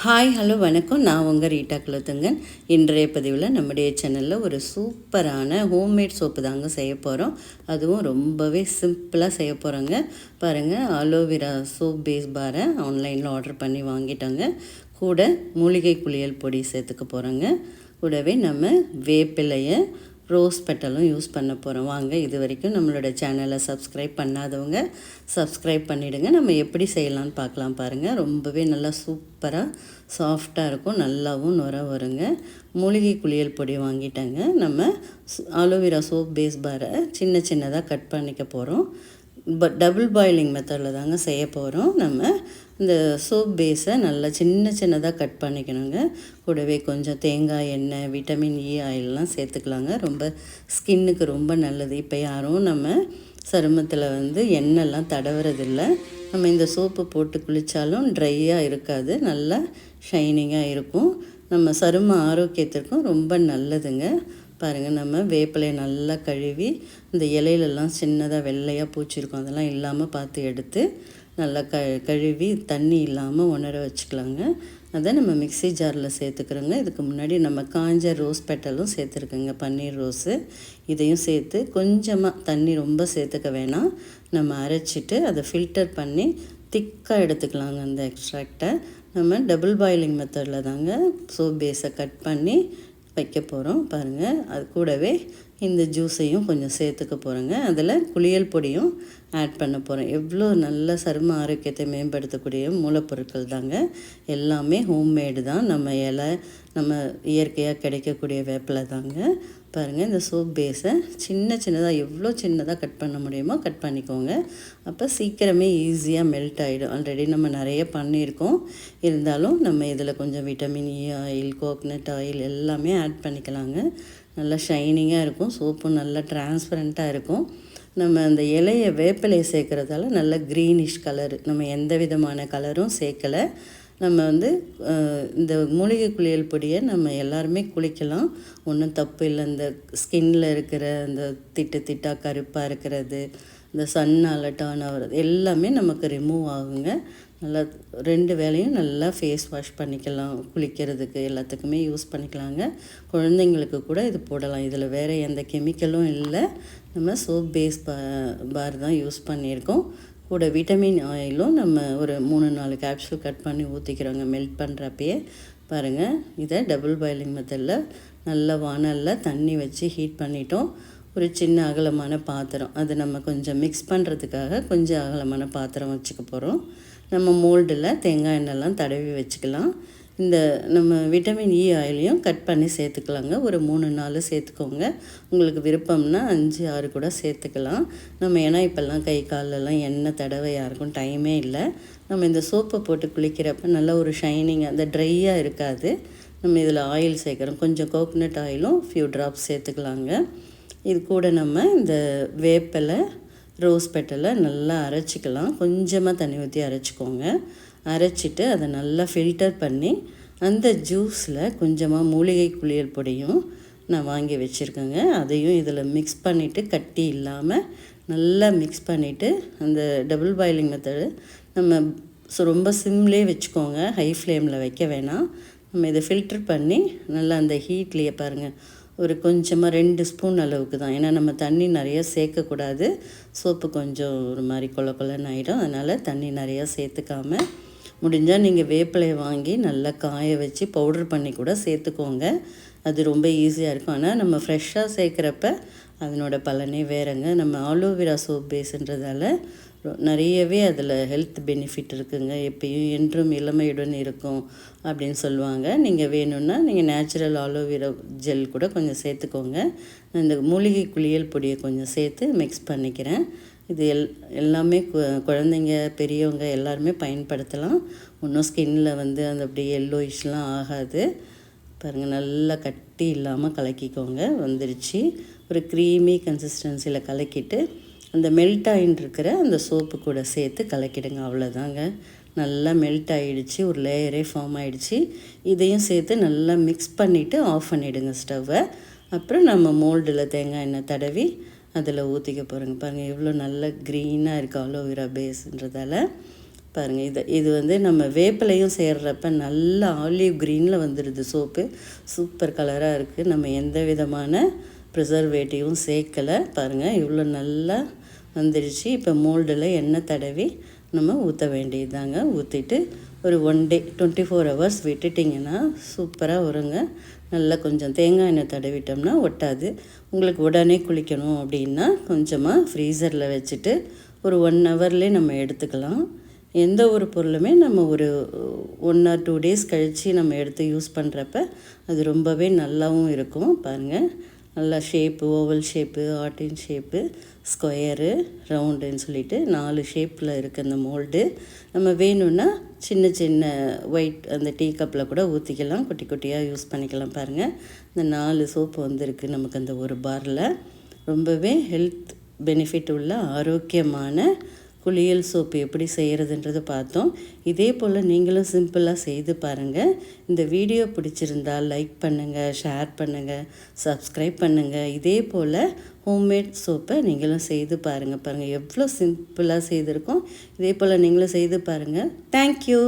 Hi hello வணக்கம். நான் உங்கள் ரீட்டா குலத்துங்கன். இன்றைய பதிவில் நம்முடைய சேனலில் ஒரு சூப்பரான ஹோம்மேட் சோப்பு தாங்க செய்ய போகிறோம் அதுவும் ரொம்பவே சிம்பிளாக செய்ய போகிறோங்க பாருங்கள் அலோவேரா சோப் பேஸ் பாரை ஆன்லைனில் ஆர்டர் பண்ணி வாங்கிட்டோங்க. கூட மூலிகை குளியல் பொடி சேர்த்துக்க போகிறோங்க கூடவே நம்ம வேப்பிலையை ரோஸ் பெட்டலும் யூஸ் பண்ண போகிறோம் வாங்க இது வரைக்கும் நம்மளோட சேனலை சப்ஸ்கிரைப் பண்ணாதவங்க சப்ஸ்கிரைப் பண்ணிவிடுங்க நம்ம எப்படி செய்யலாம்னு பார்க்கலாம் பாருங்கள் ரொம்பவே நல்லா சூப்பராக சாஃப்டாக இருக்கும். நல்லாவும் நுர வருங்க. மூலிகை குளியல் பொடி வாங்கிட்டாங்க. நம்ம அலோவேரா சோப் பேஸ் பாரை சின்ன சின்னதாக கட் பண்ணிக்க போகிறோம் பட் டபுள் பாயிலிங் மெத்தடில் தாங்க செய்ய போகிறோம் நம்ம இந்த சோப் பேஸை நல்லா சின்ன சின்னதாக கட் பண்ணிக்கணுங்க. கூடவே கொஞ்சம் தேங்காய் எண்ணெய் விட்டமின் இ ஆயிலெலாம் சேர்த்துக்கலாங்க. ரொம்ப ஸ்கின்னுக்கு ரொம்ப நல்லது. இப்போ யாரும் நம்ம சருமத்தில் வந்து எண்ணெய்லாம் தடவுறதில்ல. நம்ம இந்த சோப்பு போட்டு குளித்தாலும் ட்ரையாக இருக்காது. நல்லா ஷைனிங்காக இருக்கும். நம்ம சரும ஆரோக்கியத்திற்கும் ரொம்ப நல்லதுங்க. பாருங்கள் நம்ம வேப்பிலையை நல்லா கழுவி இந்த இலையிலெல்லாம் சின்னதாக வெள்ளையாக பூச்சிருக்கும் அதெல்லாம் இல்லாமல் பார்த்து எடுத்து நல்லா க கழுவி தண்ணி இல்லாமல் உணர வச்சுக்கலாங்க. அதை நம்ம மிக்சி ஜாரில் சேர்த்துக்கிறோங்க. இதுக்கு முன்னாடி நம்ம காஞ்ச ரோஸ் பெட்டலும் சேர்த்துருக்கோங்க பன்னீர் ரோஸு. இதையும் சேர்த்து கொஞ்சமாக தண்ணி ரொம்ப சேர்த்துக்க வேணாம். நம்ம அரைச்சிட்டு அதை ஃபில்டர் பண்ணி திக்காக எடுத்துக்கலாங்க அந்த எக்ஸ்ட்ராக்டை நம்ம டபுள் பாயிலிங் மெத்தடில் தாங்க சோப் பேஸை கட் பண்ணி வைக்க போகிறோம் பாருங்கள் அது கூடவே இந்த ஜூஸையும் கொஞ்சம் சேர்த்துக்க போகிறோங்க அதில் குளியல் பொடியும் ஆட் பண்ண போகிறோம் எவ்வளோ நல்ல சரும ஆரோக்கியத்தை மேம்படுத்தக்கூடிய மூலப்பொருட்கள் தாங்க. எல்லாமே ஹோம்மேடு தான். நம்ம இலை நம்ம இயற்கையாக கிடைக்கக்கூடிய வேப்பிலை தாங்க. பாருங்கள் இந்த சோப் பேஸை சின்ன சின்னதாக எவ்வளோ சின்னதாக கட் பண்ண முடியுமோ கட் பண்ணிக்கோங்க. அப்போ சீக்கிரமே ஈஸியாக மெல்ட் ஆகிடும் ஆல்ரெடி நம்ம நிறைய பண்ணியிருக்கோம். இருந்தாலும் நம்ம இதில் கொஞ்சம் vitamin E oil coconut oil எல்லாமே ஆட் பண்ணிக்கலாங்க. நல்லா ஷைனிங்காக இருக்கும். சோப்பும் நல்லா டிரான்ஸ்பரண்ட்டாக இருக்கும். நம்ம அந்த இலையை வேப்பிலையை சேர்க்குறதால நல்ல க்ரீனிஷ் கலரு நம்ம எந்த விதமான கலரும் சேர்க்கலை. நம்ம வந்து இந்த மூலிகை குளியல் பொடியை நம்ம எல்லாருமே குளிக்கலாம். ஒன்றும் தப்பு இல்லை. இந்த ஸ்கின்னில் இருக்கிற இந்த திட்டு திட்டாக கருப்பாக இருக்கிறது இந்த சன்னால் டான் ஆகிறது எல்லாமே நமக்கு ரிமூவ் ஆகுங்க. நல்லா ரெண்டு வேலையும் நல்லா ஃபேஸ் வாஷ் பண்ணிக்கலாம். குளிக்கிறதுக்கு எல்லாத்துக்குமே யூஸ் பண்ணிக்கலாங்க. குழந்தைங்களுக்கு கூட இது போடலாம். இதில் வேறு எந்த கெமிக்கலும் இல்லை. நம்ம சோப் பேஸ் பா பார் தான் யூஸ் பண்ணியிருக்கோம். கூட விட்டமின் ஆயிலும் நம்ம ஒரு மூணு நாலு கேப்சூல் கட் பண்ணி ஊற்றிக்கிறோங்க மெல்ட் பண்ணுறப்பயே பாருங்கள் இதை டபுள் பாயிலிங் மெத்தடில் நல்ல வானலில் தண்ணி வச்சு ஹீட் பண்ணிட்டோம். ஒரு சின்ன அகலமான பாத்திரம். அது நம்ம கொஞ்சம் மிக்ஸ் பண்ணுறதுக்காக கொஞ்சம் அகலமான பாத்திரம் வச்சுக்க போகிறோம் நம்ம மோல்டில் தேங்காய் எண்ணெய்லாம் தடவி வச்சுக்கலாம். இந்த நம்ம விட்டமின் இ ஆயிலையும் கட் பண்ணி சேர்த்துக்கலாங்க. ஒரு மூணு நாள் சேர்த்துக்கோங்க. உங்களுக்கு விருப்பம்னா அஞ்சு ஆறு கூட சேர்த்துக்கலாம். நம்ம ஏன்னா இப்போல்லாம் கை காலெல்லாம் எண்ணெய் தடவை யாருக்கும் டைமே இல்லை. நம்ம இந்த சோப்பை போட்டு குளிக்கிறப்ப நல்ல ஒரு ஷைனிங் அந்த ட்ரையாக இருக்காது. நம்ம இதில் ஆயில் சேர்க்குறோம். கொஞ்சம் கோகோனட் ஆயிலும் ஃபியூ ட்ராப்ஸ் சேர்த்துக்கலாங்க. இது கூட நம்ம இந்த வேப்பலை ரோஸ் பெட்டலை நல்லா அரைச்சிக்கலாம். கொஞ்சமாக தண்ணி ஊற்றி அரைச்சிக்கோங்க. அரைச்சிட்டு அதை நல்லா ஃபில்டர் பண்ணி அந்த ஜூஸில் கொஞ்சமாக மூலிகை குளியல் பொடியும் நான் வாங்கி வச்சுருக்கேங்க. அதையும் இதில் மிக்ஸ் பண்ணிவிட்டு கட்டி இல்லாமல் நல்லா மிக்ஸ் பண்ணிவிட்டு அந்த டபுள் பாயிலிங் மெத்தடு நம்ம ஸோ ரொம்ப சிம்லேயே வச்சுக்கோங்க. ஹை ஃப்ளேமில் வைக்க வேணாம். நம்ம இதை ஃபில்டர் பண்ணி நல்லா அந்த ஹீட்லேயே பாருங்கள் ஒரு கொஞ்சமாக ரெண்டு ஸ்பூன் அளவுக்கு தான். ஏன்னா நம்ம தண்ணி நிறையா சேர்க்கக்கூடாது. சோப்பு கொஞ்சம் ஒரு மாதிரி கொல கொலன்னு ஆகிடும் அதனால் தண்ணி நிறையா சேர்த்துக்காமல் முடிஞ்சால் நீங்கள் வேப்பிலையை வாங்கி நல்லா காய வச்சு பவுடர் பண்ணி கூட சேர்த்துக்கோங்க. அது ரொம்ப ஈஸியாக இருக்கும். ஆனால் நம்ம ஃப்ரெஷ்ஷாக சேர்க்குறப்ப அதனோட பலனே வேறங்க. நம்ம ஆலோவேரா சோப் பேஸுன்றதால நிறையவே அதில் ஹெல்த் பெனிஃபிட் இருக்குங்க. எப்பயும் என்றும் இளமையுடன் இருக்கும் அப்படின்னு சொல்லுவாங்க. நீங்கள் வேணும்னா நீங்கள் நேச்சுரல் ஆலோவேரா ஜெல் கூட கொஞ்சம் சேர்த்துக்கோங்க. இந்த மூலிகை குளியல் பொடியை கொஞ்சம் சேர்த்து மிக்ஸ் பண்ணிக்கிறேன். இது எல் எல்லாமே குழந்தைங்க பெரியவங்க எல்லாருமே பயன்படுத்தலாம். ஒன்றும் ஸ்கின்னில் வந்து அந்த அப்படியே எல்லோயிஷ்லாம் ஆகாது. பாருங்கள் நல்லா கட்டி இல்லாமல் கலக்கிக்கோங்க. வந்துருச்சு. ஒரு க்ரீமி கன்சிஸ்டன்சியில் கலக்கிட்டு அந்த மெல்ட் ஆகின்னு இருக்கிற அந்த சோப்பு கூட சேர்த்து கலக்கிடுங்க. அவ்வளோதாங்க நல்லா மெல்ட் ஆகிடுச்சு ஒரு லேயரே ஃபார்ம் ஆகிடுச்சு இதையும் சேர்த்து நல்லா மிக்ஸ் பண்ணிவிட்டு ஆஃப் பண்ணிவிடுங்க ஸ்டவ்வை அப்புறம் நம்ம மோல்டில் தேங்காய் எண்ணெய் தடவி அதில் ஊற்றிக்க போகிறேங்க பாருங்கள் எவ்வளோ நல்ல க்ரீனாக இருக்குது அலோவேரா பேஸ்ன்றதால பாருங்கள் இது இது வந்து நம்ம வேப்பிலையும் சேர்றப்ப நல்ல ஆலிவ் க்ரீனில் வந்துடுது சோப்பு. சூப்பர் கலராக இருக்குது நம்ம எந்த விதமான ப்ரிசர்வேட்டிவும் சேர்க்கலை. பாருங்கள் இவ்வளோ நல்லா வந்துடுச்சு இப்போ மோல்டில் எண்ணெய் தடவி நம்ம ஊற்ற வேண்டியதுதாங்க. ஊற்றிட்டு ஒரு one day twenty four hours விட்டுட்டிங்கன்னா சூப்பராக வருங்க. நல்லா கொஞ்சம் தேங்காய் எண்ணெய் தடவிட்டோம்னா ஒட்டாது. உங்களுக்கு உடனே குளிக்கணும் அப்படின்னா கொஞ்சமாக ஃப்ரீசரில் வச்சுட்டு ஒரு ஒன் ஹவர்லேயே நம்ம எடுத்துக்கலாம். எந்த ஒரு பொருளுமே நம்ம ஒரு ஒன் ஆர் டூ டேஸ் கழித்து நம்ம எடுத்து யூஸ் பண்ணுறப்ப அது ரொம்பவே நல்லாவும் இருக்கும். பாருங்கள் நல்லா shape oval shape heart shape square ரவுண்டுன்னு சொல்லிட்டு நாலு ஷேப்பில் இருக்குது அந்த மோல்டு நம்ம வேணும்னா சின்ன சின்ன ஒயிட் அந்த டீ கப்பில் கூட ஊற்றிக்கலாம் குட்டி குட்டியாக யூஸ் பண்ணிக்கலாம் பாருங்கள் இந்த நாலு சோப்பு வந்திருக்கு நமக்கு அந்த ஒரு பாரில் ரொம்பவே ஹெல்த் பெனிஃபிட் உள்ள ஆரோக்கியமான குளியல் சோப்பு எப்படி செய்கிறதுன்றது பார்த்தோம். இதே போல் நீங்களும் சிம்பிளாக செய்து பாருங்கள் இந்த வீடியோ பிடிச்சிருந்தா லைக் பண்ணுங்கள் ஷேர் பண்ணுங்கள் சப்ஸ்கிரைப் பண்ணுங்கள் இதே போல் ஹோம்மேட் சோப்பை நீங்களும் செய்து பாருங்கள் பாருங்கள் எவ்வளோ சிம்பிளாக செய்திருக்கோம். இதே போல் நீங்களும் செய்து பாருங்கள் தேங்க்யூ